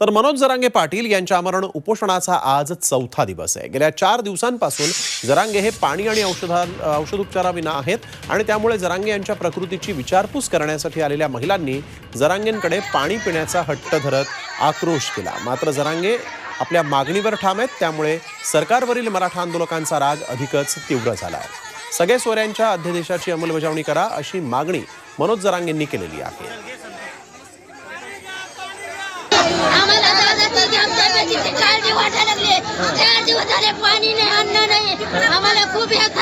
तर मनोज जरांगे पाटील यांच्या आमरण उपोषणाचा आज चौथा दिवस आहे. गेल्या चार दिवसांपासून जरांगे हे पाणी आणि औषधा औषधोपचाराविना आहेत आणि त्यामुळे जरांगे यांच्या प्रकृतीची विचारपूस करण्यासाठी आलेल्या महिलांनी जरांगेंकडे पाणी पिण्याचा हट्ट धरत आक्रोश केला. मात्र जरांगे आपल्या मागणीवर ठाम आहेत त्यामुळे सरकारवरील मराठा आंदोलकांचा राग अधिकच तीव्र झाला आहे. सगळे सोऱ्यांच्या अध्यादेशाची अंमलबजावणी करा अशी मागणी मनोज जरांगेंनी केलेली आहे. નહીં. અમને ખૂબ હેત